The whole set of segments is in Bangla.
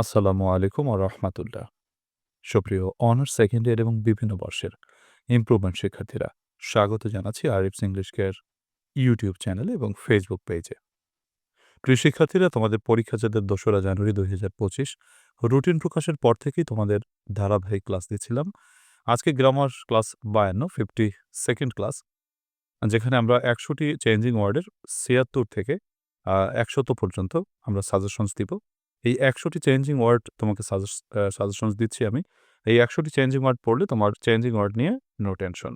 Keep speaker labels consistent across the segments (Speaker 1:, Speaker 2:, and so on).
Speaker 1: আসসালামু আলাইকুম ও রহমাতুল্লাহ। সুপ্রিয় অনার্স সেকেন্ড ইয়ার এবং বিভিন্ন বর্ষের ইমপ্রুভমেন্ট শিক্ষার্থীরা, স্বাগত জানাচ্ছি আরিফস ইংলিশ কেয়ার ইউটিউব চ্যানেলে এবং ফেসবুক পেজে প্রিয় শিক্ষার্থীরা, তোমাদের পরীক্ষা যাদের দোসরা জানুয়ারি দুই হাজার পঁচিশ রুটিন প্রকাশের পর থেকেই তোমাদের ধারাবাহিক ক্লাস দিচ্ছিলাম। আজকে গ্রামার ক্লাস বায়ান্ন ফিফটি সেকেন্ড ক্লাস যেখানে আমরা একশোটি চেঞ্জিং ওয়ার্ডের ছিয়াত্তর থেকে একশত পর্যন্ত আমরা সাজেশনস দিব। এই একশোটি চেঞ্জিং ওয়ার্ড তোমাকে সাজেশনস দিচ্ছি আমি। এই একশোটি চেঞ্জিং ওয়ার্ড পড়লে তোমার চেঞ্জিং ওয়ার্ড নিয়ে নো টেনশন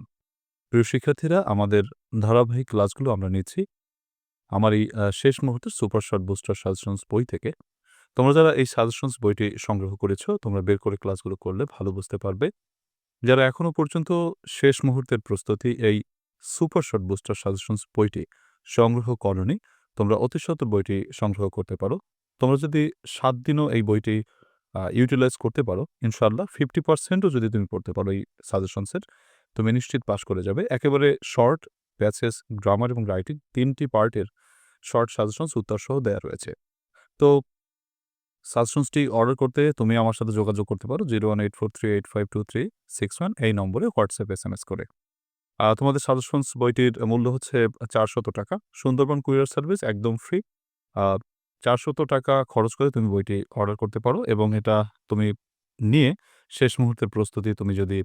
Speaker 1: প্রিয় শিক্ষার্থীরা, আমাদের ধারাবাহিক ক্লাসগুলো আমরা নিচ্ছি। আমার এই শেষ মুহূর্তের সুপার শর্ট বুস্টার সাজেশনস বই থেকে। তোমরা যারা এই সাজেশনস বইটি সংগ্রহ করেছ, তোমরা বের করে ক্লাসগুলো করলে ভালো বুঝতে পারবে। যারা এখনও পর্যন্ত শেষ মুহূর্তের প্রস্তুতি এই সুপার শর্ট বুস্টার সাজেশনস বইটি সংগ্রহ করনি, তোমরা অতিশত বইটি সংগ্রহ করতে পারো। তোমরা যদি সাত দিনও এই বইটি ইউটিলাইজ করতে পারো ইনশাল্লাহ ফিফটি পার্সেন্টও যদি তুমি পড়তে পারো এই সাজেশনসের, তুমি নিশ্চিত পাশ করে যাবে। একেবারে শর্ট প্যাসেজ গ্রামার এবং রাইটিং তিনটি পার্টের শর্ট সাজেশনস উত্তর সহ দেওয়া রয়েছে। তো সাজেশনসটি অর্ডার করতে তুমি আমার সাথে যোগাযোগ করতে পারো zero one eight four three eight five two three six one এই নম্বরে হোয়াটসঅ্যাপ এস এম এস করে তোমাদের সাজেশনস বইটির মূল্য হচ্ছে চারশত টাকা। সুন্দরবন কুরিয়ার সার্ভিস একদম ফ্রি চারশত টাকা খরচ করে তুমি বইটি অর্ডার করতে পারো এবং এটা তুমি নিয়ে শেষ মুহূর্তের প্রস্তুতি তুমি যদি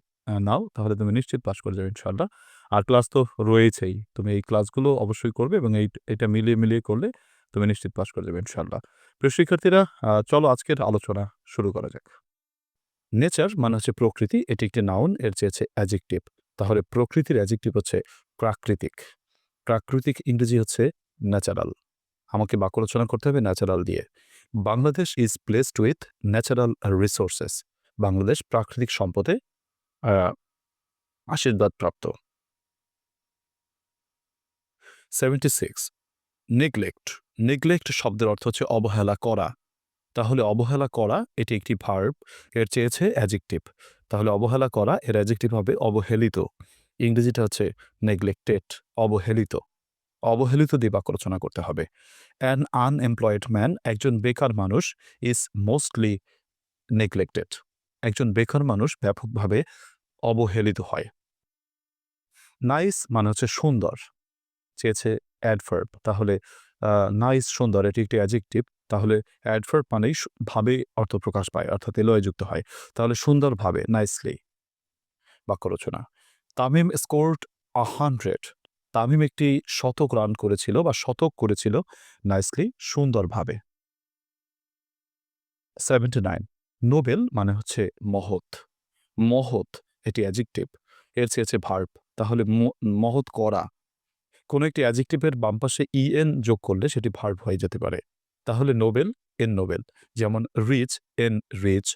Speaker 1: নাও তাহলে তুমি নিশ্চিত পাশ করে যাবে ইনশাল্লাহ আর ক্লাস তো রয়েছেই। তুমি এই ক্লাসগুলো অবশ্যই করবে এবং এই, এটা মিলিয়ে মিলিয়ে করলে তুমি নিশ্চিত পাশ করে যাবে ইনশাল্লাহ প্রিয় শিক্ষার্থীরা চলো আজকের আলোচনা শুরু করা যাক। নেচার মানে হচ্ছে প্রকৃতি, এটি একটি নাউন, এর চেয়েছে অ্যাজেক্টিভ। তাহলে প্রকৃতির অ্যাজেক্টিভ হচ্ছে প্রাকৃতিক। প্রাকৃতিক ইংরেজি হচ্ছে ন্যাচারাল। আমাকে বাক্য রচনা করতে হবে ন্যাচারাল দিয়ে। Bangladesh is placed with natural resources Bangladesh প্রাকৃতিক সম্পদে আশীর্বাদপ্রাপ্ত। সেভেন্টি সিক্স নেগলেক্ট নেগলেক্ট শব্দের অর্থ হচ্ছে অবহেলা করা। তাহলে অবহেলা করা, এটি একটি ভার্ব এর চেয়েছে অ্যাজেক্টিভ তাহলে অবহেলা করা, এর অ্যাজেক্টিভ হবে অবহেলিত। ইংরেজিটা হচ্ছে নেগলেক্টেড অবহেলিত। অবহেলিত দিয়ে বাক্য রচনা করতে হবে। অ্যান আনএমপ্লয়েড ম্যান একজন বেকার মানুষ ইজ মোস্টলি নেগলেক্টেড একজন বেকার মানুষ ব্যাপকভাবে অবহেলিত হয়। নাইস মানে হচ্ছে সুন্দর। চেয়েছে অ্যাডভার্ব তাহলে নাইস সুন্দর, এটি একটি অ্যাজেক্টিভ তাহলে অ্যাডভার্ব মানেই ভাবে অর্থ প্রকাশ পায়, অর্থাৎ এলোয় যুক্ত হয়। তাহলে সুন্দরভাবে নাইসলি বাক্য রচনা Tamim scored a hundred Tamim একটি শতক রান করেছিল বা শতক করেছিল নাইসলি সুন্দরভাবে। সেভেন্টি নাইন নোবেল মানে হচ্ছে মহৎ। মহৎ এটি অ্যাজেক্টিভ এর চেয়েছে ভার্ব তাহলে মহৎ করা। কোনো একটি অ্যাজিকটিভের বাম পাশে ইএন যোগ করলে সেটি ভার্ব হয়ে যেতে পারে। তাহলে নোবেল এন নোবেল যেমন rich enrich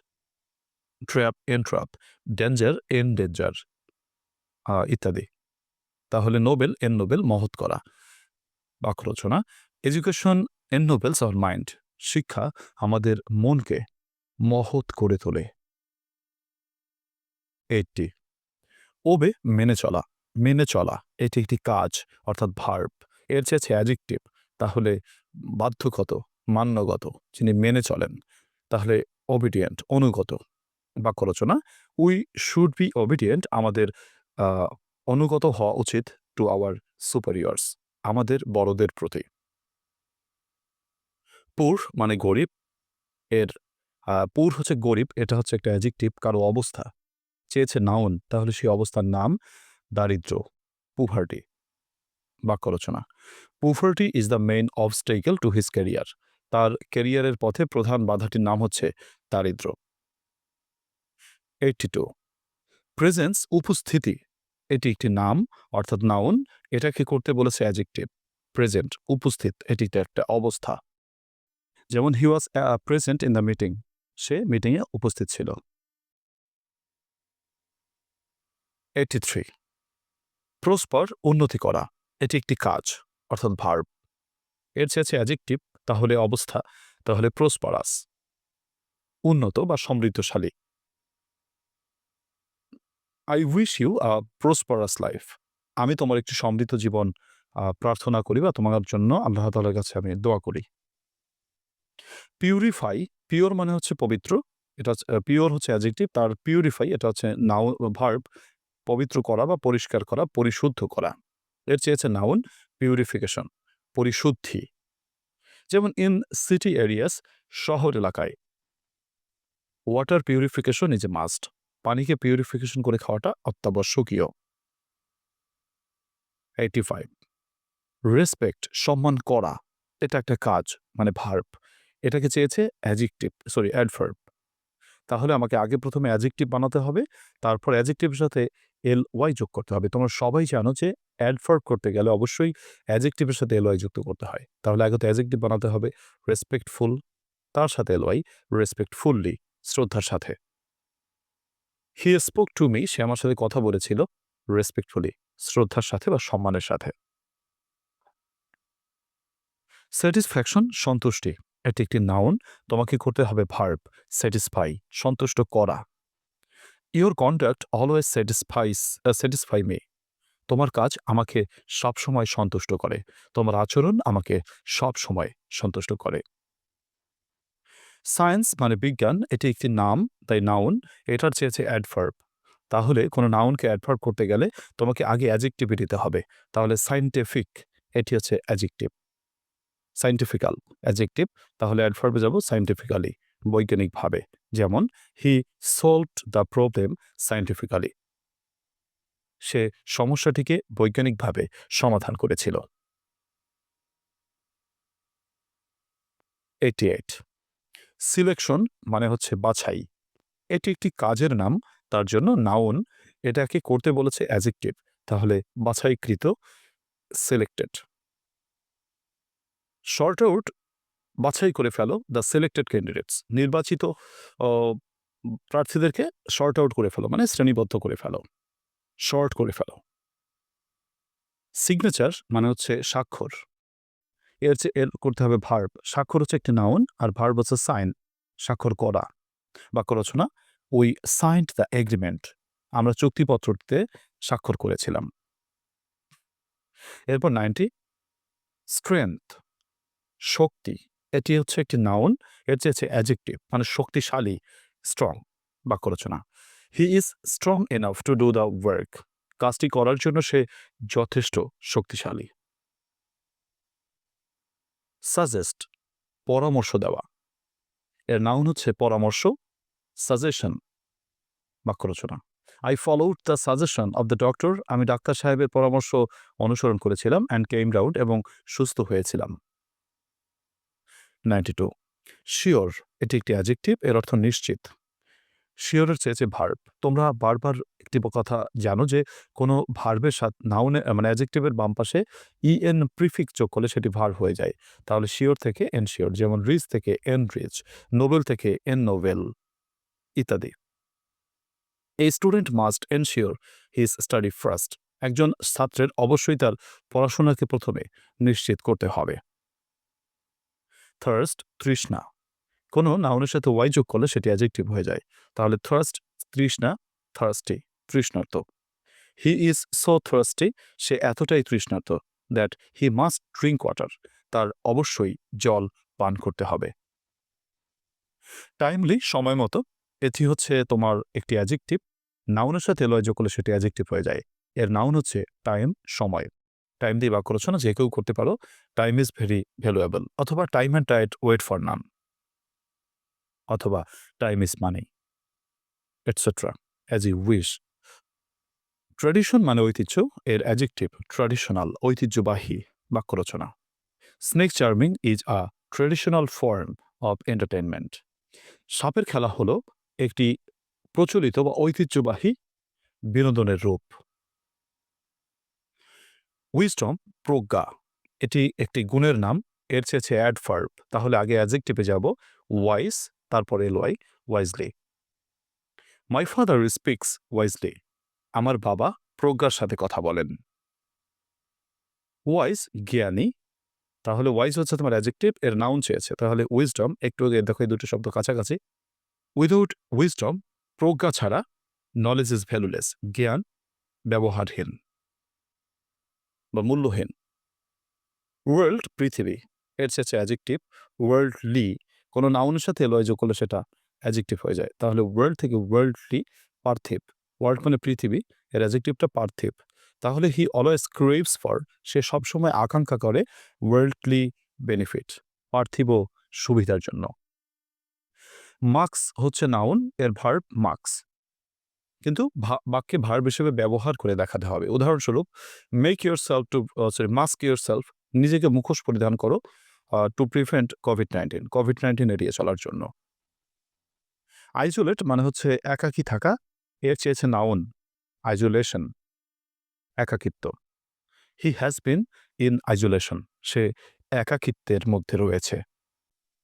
Speaker 1: trap entrap danger endanger ইত্যাদি। তাহলে নোবেল, এন নোবেল, মহৎ করা। বাক্য রচনা education, ennobles our mind, শিক্ষা আমাদের মনকে মহৎ করে তোলে। এইটটি, ওবে মেনে চলা মেনে চলা, এটি একটি কাজ, অর্থাৎ ভার্ব। এর চেয়েছে অ্যাজেক্টিভ তাহলে বাধ্যগত, মান্যগত, যিনি মেনে চলেন, তাহলে অবিডিয়েন্ট অনুগত। বাক্য রচনা উই শুড বি অবিডিয়েন্ট আমাদের অনুগত হওয়া উচিত টু আওয়ার সুপারিয়র্স আমাদের বড়দের প্রতি। পুর মানে গরিব, এর পুর হচ্ছে গরিব, এটা হচ্ছে একটা অ্যাজেক্টিভ কারও অবস্থা। চেয়েছে নাউন তাহলে সেই অবস্থার নাম দারিদ্র পুভার্টি বাক্য রচনা poverty is the main obstacle to his career তার ক্যারিয়ারের পথে প্রধান বাধাটির নাম হচ্ছে দারিদ্র এইটটি টু প্রেজেন্স উপস্থিতি এটি একটি নাম, অর্থাৎ নাউন এটাকে করতে বলেছে অ্যাজেক্টিভ প্রেজেন্ট উপস্থিত এটি একটা অবস্থা। যেমন he was present in the meeting সে মিটিংয়ে উপস্থিত ছিল। এইটি থ্রি প্রস্পর উন্নতি করা, এটি একটি কাজ, অর্থাৎ ভার্ব এর চেয়েছে অ্যাজেক্টিভ তাহলে অবস্থা, তাহলে প্রসপারাস। উন্নত বা সমৃদ্ধশালী। I wish you a prosperous life আমি তোমার একটি সমৃদ্ধ জীবন প্রার্থনা করি বা তোমার জন্য আল্লাহ তালার কাছে আমি দোয়া করি। পিউরিফাই পিওর মানে হচ্ছে পবিত্র। এটা পিওর হচ্ছে অ্যাজেক্টিভ তার পিউরিফাই এটা হচ্ছে নাউ ভার্ব পবিত্র করা বা পরিষ্কার করা, পরিশুদ্ধ করা। এর চেয়েছে নাউন পিউরিফিকেশন পরিশুদ্ধি। যেমন ইন সিটি এরিয়াস শহর এলাকায় water purification is a must পানিকে পিউরিফিকেশন করে খাওয়াটা অত্যাবশ্যকীয়। এইটি ফাইভ রেসপেক্ট সম্মান করা, এটা একটা কাজ মানে ভার্ব এটাকে চেয়েছে অ্যাজেক্টিভ সরি অ্যাডভার্ব তাহলে আমাকে আগে প্রথমে অ্যাজেক্টিভ বানাতে হবে, তারপর অ্যাজেক্টিভের সাথে এল ওয়াই যোগ করতে হবে। তোমরা সবাই জানো যে অ্যাডভার্ব করতে গেলে অবশ্যই অ্যাজেক্টিভের সাথে এল ওয়াই যুক্ত করতে হয়। তাহলে আগে তো অ্যাজেক্টিভ বানাতে হবে রেসপেক্টফুল তার সাথে এল ওয়াই রেসপেক্টফুললি শ্রদ্ধার সাথে। হি স্পোক টু মি সে আমার সাথে কথা বলেছিল রেসপেক্টফুলি শ্রদ্ধার সাথে বা সম্মানের সাথে। স্যাটিসফ্যাকশন সন্তুষ্টি, এটি একটি নাউন তোমাকে করতে হবে ভার্ব স্যাটিসফাই সন্তুষ্ট করা। Your conduct always satisfies satisfy me তোমার কাজ আমাকে সবসময় সন্তুষ্ট করে। তোমার আচরণ আমাকে সব সময় সন্তুষ্ট করে। সায়েন্স মানে বিজ্ঞান, এটি একটি নাম, তাই নাউন এটার চেয়েছে অ্যাডভার্ব তাহলে কোনো নাউনকে অ্যাডভার্ব করতে গেলে তোমাকে আগে অ্যাজেক্টিভে দিতে হবে। তাহলে সাইন্টিফিক এটি হচ্ছে অ্যাজেক্টিভ সাইন্টিফিক্যাল অ্যাজেক্টিভ তাহলে অ্যাডভার্বে যাব সাইন্টিফিক্যালি বৈজ্ঞানিকভাবে। যেমন he solved the problem scientifically সে সমস্যাটিকে বৈজ্ঞানিকভাবে সমাধান করেছিল। এইটি এইট সিলেকশন মানে হচ্ছে বাছাই। এটি একটি কাজের নাম, তার জন্য নাউন এটাকে করতে বলেছে অ্যাজেক্টিভ তাহলে বাছাইকৃত সিলেক্টেড শর্ট আউট বাছাই করে ফেলো দ্য সিলেক্টেড ক্যান্ডিডেটস নির্বাচিত প্রার্থীদেরকে শর্ট আউট করে ফেলো মানে শ্রেণীবদ্ধ করে ফেলো। শর্ট করে ফেলো। সিগনেচার মানে হচ্ছে স্বাক্ষর। এর চেয়ে, এর করতে হবে ভার্ব স্বাক্ষর হচ্ছে একটি নাউন আর ভার্ব হচ্ছে সাইন স্বাক্ষর করা। বাক্য রচনা উই সাইন্ড দ্য এগ্রিমেন্ট আমরা চুক্তিপত্রটিতে স্বাক্ষর করেছিলাম। এরপর নাইনটি স্ট্রেংথ শক্তি, এটি হচ্ছে একটি নাউন এর চেয়ে হচ্ছে অ্যাজেক্টিভ মানে শক্তিশালী স্ট্রং বাক্য রচনা। He is strong enough to do the work কাজটি করার জন্য সে যথেষ্ট শক্তিশালী। সাজেস্ট পরামর্শ দেওয়া। এর নাউন হচ্ছে পরামর্শ সাজেশন বাক্য রচনা I followed the suggestion of the doctor আমি ডাক্তার সাহেবের পরামর্শ অনুসরণ করেছিলাম অ্যান্ড কেম রাউন্ড এবং সুস্থ হয়েছিলাম। নাইনটি টু শিওর এটি একটি অ্যাজেক্টিভ এর অর্থ নিশ্চিত। শিওরের চেয়েছে ভার্ব তোমরা বারবার একটি কথা জানো যে কোনো ভার্বের সাথে নাউনে মানে অ্যাজেক্টিভের বাম পাশে ইএন প্রিফিক যোগ করলে সেটি ভার হয়ে যায়। তাহলে শিওর থেকে এন শিওর যেমন রিচ থেকে এন রিচ নোবেল থেকে এন নোবেল ইত্যাদি। এই student must ensure his study first একজন ছাত্রের অবশ্যই তার পড়াশোনাকে প্রথমে নিশ্চিত করতে হবে। থার্স্ট তৃষ্ণা। কোনো নাউনের সাথে ওয়াই যোগ করলে সেটি অ্যাজেক্টিভ হয়ে যায়। তাহলে থার্স্ট তৃষ্ণা থার্স্টি তৃষ্ণার্থ হি ইজ সো থার্স্টি সে এতটাই তৃষ্ণার্থ that he must drink water তার অবশ্যই জল পান করতে হবে। টাইমলি সময় মতো, এটি হচ্ছে তোমার একটি অ্যাজেক্টিভ নাউনের সাথে লয় যোগ করলে সেটি অ্যাজেক্টিভ হয়ে যায়। এর নাউন হচ্ছে টাইম সময়। টাইম দিয়ে বাক্য রচনা যে কেউ করতে পারো টাইম ইজ ভেরি ভ্যালুয়েবল অথবা time and tide wait for none অথবা time is money etcetera as you wish tradition মানে ঐতিহ্য, এর অ্যাজেক্টিভ ট্র্যাডিশনাল ঐতিহ্যবাহী বাক্য রচনা snake charming is a traditional form of entertainment সাপের খেলা হলো একটি প্রচলিত বা ঐতিহ্যবাহী বিনোদনের রূপ। উইস্টম প্রজ্ঞা, এটি একটি গুণের নাম, এর চেয়েছে অ্যাডভার্ব তাহলে আগে অ্যাজেক্টিভে যাব। ওয়াইস তারপর L Y wisely my father speaks wisely আমার বাবা প্রজ্ঞার সাথে কথা বলেন। ওয়াইজ জ্ঞানী। তাহলে ওয়াইজ হচ্ছে তোমার অ্যাজেক্টিভ এর নাউন চেয়েছে। তাহলে উইজডম একটু দেখো এই দুটো শব্দ কাছাকাছি। উইদাউট উইজডম প্রজ্ঞা ছাড়া নলেজ ইজ ভ্যালুলেস জ্ঞান ব্যবহারহীন বা মূল্যহীন। ওয়ার্ল্ড পৃথিবী, এর চেয়েছে অ্যাজেক্টিভ ওয়ার্ল্ডলি কোনো নাউনের সাথে এলওয়াই যোগ করলে সেটা অ্যাজেক্টিভ হয়ে যায়। তাহলে ওয়ার্ল্ড থেকে ওয়ার্ল্ডলি পার্থিব। ওয়ার্ল্ড মানে পৃথিবী, এর অ্যাজেক্টিভটা পার্থিব। তাহলে হি অলওয়েজ ক্রেভস ফর সে সবসময় আকাঙ্ক্ষা করে ওয়ার্ল্ডলি বেনিফিট পার্থিব সুবিধার জন্য। মার্কস হচ্ছে নাউন এর ভার্ব মার্কস কিন্তু বাক্যে ভার্ব হিসেবে ব্যবহার করে দেখাতে হবে। উদাহরণস্বরূপ make yourself to sorry mask yourself নিজেকে মুখোশ পরিধান করো। To prevent COVID nineteen COVID nineteen এড়িয়ে চলার জন্য। আইসোলেট মানে হচ্ছে একাকী থাকা, এর চেয়েছে নাউন আইসোলেশন একাকিত্ব। He has been in isolation সে একাকিত্বের মধ্যে রয়েছে।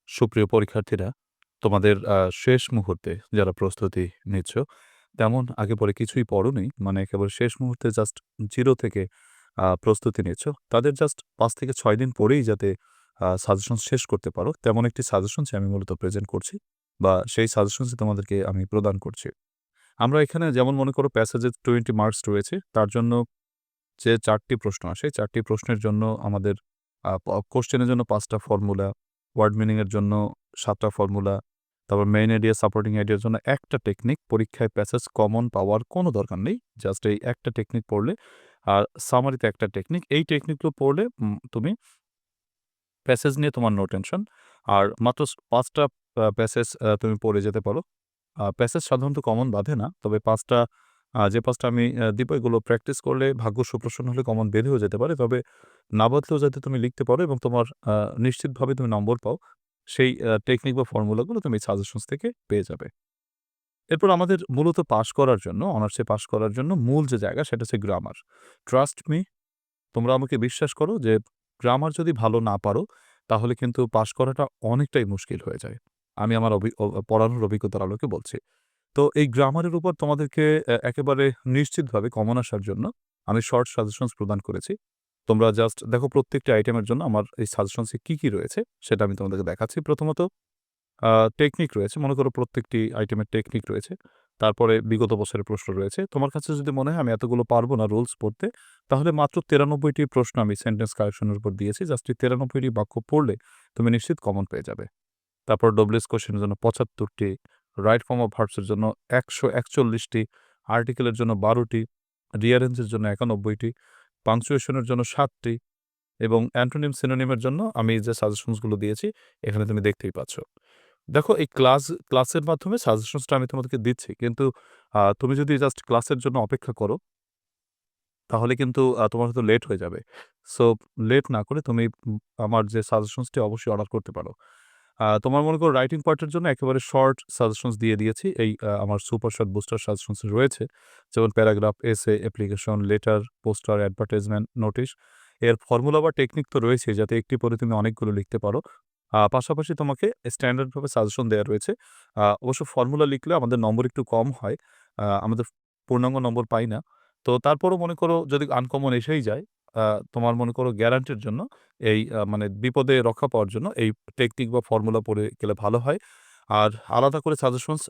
Speaker 1: সুপ্রিয় পরীক্ষার্থীরা, তোমাদের শেষ মুহূর্তে যারা প্রস্তুতি নিচ্ছ, তেমন আগে পরে কিছুই পড়োনি মানে একেবারে শেষ মুহূর্তে জাস্ট জিরো থেকে প্রস্তুতি নিচ্ছ, তাদের জাস্ট পাঁচ থেকে ছয় দিন পরেই যাতে সাজেশন শেষ করতে পারো। তেমন একটি সাজেশনস আমি মূলত প্রেজেন্ট করছি বা সেই সাজেশনস তোমাদেরকে আমি প্রদান করছি। আমরা এখানে যেমন মনে করো প্যাসেজে টোয়েন্টি মার্কস রয়েছে, তার জন্য যে চারটি প্রশ্ন আসে চারটি প্রশ্নের জন্য আমাদের কোশ্চেনের জন্য পাঁচটা ফর্মুলা ওয়ার্ড মিনিংয়ের জন্য সাতটা ফর্মুলা তারপর মেইন আইডিয়া সাপোর্টিং আইডিয়ার জন্য একটা টেকনিক পরীক্ষায় প্যাসেজ কমন পাওয়ার কোনো দরকার নেই। জাস্ট এই একটা টেকনিক পড়লে, আর সামারিতে একটা টেকনিক এই টেকনিকগুলো পড়লে তুমি প্যাসেজ নিয়ে তোমার নো টেনশন আর মাত্র পাঁচটা প্যাসেজ তুমি পড়ে যেতে পারো। প্যাসেজ সাধারণত কমন বাঁধে না, তবে পাঁচটা যে পাঁচটা আমি দিব এগুলো প্র্যাকটিস করলে ভাগ্য সুপ্রসন্ন হলে কমন বেড়েও যেতে পারে। তবে না বাদলেও যাতে তুমি লিখতে পারো এবং তোমার নিশ্চিতভাবে তুমি নম্বর পাও, সেই টেকনিক বা ফর্মুলাগুলো তুমি সাজেশনস থেকে পেয়ে যাবে। এরপর আমাদের মূলত পাশ করার জন্য অনার্সে পাশ করার জন্য মূল যে জায়গা সেটা হচ্ছে গ্রামার ট্রাস্ট মি তোমরা আমাকে বিশ্বাস করো যে গ্রামার যদি ভালো না পারো, তাহলে কিন্তু পাশ করাটা অনেকটাই মুশকিল হয়ে যায়। আমি আমার পড়ানোর অভিজ্ঞতার আলোকে বলছি। তো এই গ্রামারের উপর তোমাদেরকে একেবারে নিশ্চিতভাবে কমন আসার জন্য আমি শর্ট সাজেশনস প্রদান করেছি। তোমরা জাস্ট দেখো প্রত্যেকটি আইটেমের জন্য আমার এই সাজেশনসে কি কি রয়েছে, সেটা আমি তোমাদেরকে দেখাচ্ছি। প্রথমত টেকনিক রয়েছে। মনে করো প্রত্যেকটি আইটেমের টেকনিক রয়েছে। তারপরে বিগত বছরের প্রশ্ন রয়েছে। তোমার কাছে যদি মনে হয় আমি এতগুলো পারব না রুলস পড়তে, তাহলে মাত্র তিরানব্বইটি প্রশ্ন আমি সেন্টেন্স কারেকশনের উপর দিয়েছি। জাস্ট তিরানব্বইটি বাক্য পড়লে তুমি নিশ্চিত কমন পেয়ে যাবে। তারপর ডব্লিউএস কোশ্চেনের জন্য পঁচাত্তরটি রাইট ফর্ম অফ ভার্বসের জন্য একশো একচল্লিশটি আর্টিকেলের জন্য বারোটি রিয়ারেঞ্জের জন্য একানব্বইটি পাংচুয়েশনের জন্য সাতটি এবং অ্যান্টোনিম সিনোনিমের জন্য আমি যে সাজেশনসগুলো দিয়েছি, এখানে তুমি দেখতেই পাচ্ছ। দেখো, এই ক্লাস, ক্লাসের মাধ্যমে সাজেশনসটা আমি তোমাদেরকে দিচ্ছি। কিন্তু তুমি যদি জাস্ট ক্লাসের জন্য অপেক্ষা করো, তাহলে কিন্তু তোমার হয়তো লেট হয়ে যাবে। সো লেট না করে তুমি আমার যে সাজেশনসটি অবশ্যই অর্ডার করতে পারো। তোমার মনে করো রাইটিং পার্টের জন্য একেবারে শর্ট সাজেশনস দিয়ে দিয়েছি। এই আমার সুপার শর্ট বুস্টার সাজেশনস রয়েছে। যেমন paragraph essay application letter poster advertisement notice এর ফর্মুলা বা টেকনিক তো রয়েছে যাতে একটি পরে তুমি অনেকগুলো লিখতে পারো। পাশাপাশি তোমাকে স্ট্যান্ডার্ডভাবে সাজেশন দেওয়া রয়েছে। অবশ্য ফর্মুলা লিখলে আমাদের নম্বর একটু কম হয়। আমাদের পূর্ণাঙ্গ নম্বর পাই না। তো তারপরও মনে করো যদি আনকমন এসেই যায় তোমার মনে করো গ্যারান্টির জন্য এই মানে বিপদে রক্ষা পাওয়ার জন্য এই টেকনিক বা ফর্মুলা পড়ে গেলে ভালো হয়। আর আলাদা করে সাজেশনস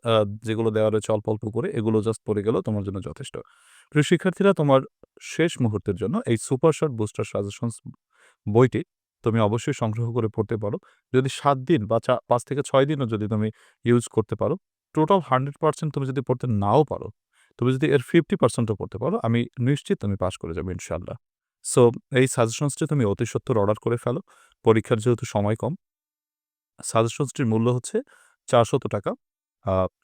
Speaker 1: যেগুলো দেওয়া রয়েছে অল্প অল্প করে এগুলো জাস্ট পড়ে গেলেও তোমার জন্য যথেষ্ট। প্রিয় শিক্ষার্থীরা, তোমার শেষ মুহূর্তের জন্য এই সুপার শর্ট বুস্টার সাজেশনস বইটি তুমি অবশ্যই সংগ্রহ করে পড়তে পারো। যদি সাত দিন বা চা- পাঁচ থেকে ছয় দিনও যদি তুমি ইউজ করতে পারো টোটাল হান্ড্রেড পার্সেন্ট তুমি যদি পড়তে নাও পারো, তুমি যদি এর ফিফটি পার্সেন্টও পড়তে পারো, আমি নিশ্চিত তুমি পাস করে যাবে ইনশাল্লাহ সো এই সাজেশনসটি তুমি অতি সত্তর অর্ডার করে ফেলো। পরীক্ষার যেহেতু সময় কম সাজেশনসটির মূল্য হচ্ছে চারশত টাকা।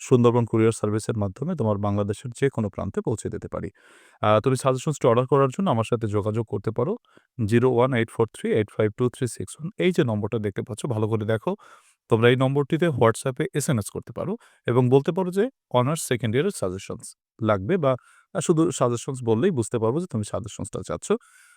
Speaker 1: সুন্দরবন কুরিয়ার সার্ভিসের মাধ্যমে তোমার বাংলাদেশের যে কোনো প্রান্তে পৌঁছে দিতে পারি। তুমি সাজেশনসটি অর্ডার করার জন্য আমার সাথে যোগাযোগ করতে পারো। Zero one eight four three, eight five two three six one. এই যে নম্বরটা দেখতে পাচ্ছ, ভালো করে দেখো। তোমরা এই নম্বরটিতে হোয়াটসঅ্যাপে এস এম এস করতে পারো এবং বলতে পারো যে অনার্স সেকেন্ড ইয়ারের সাজেশনস লাগবে বা শুধু সাজেশনস বললেই বুঝতে পারব যে তুমি সাজেশনসটা চাচ্ছ।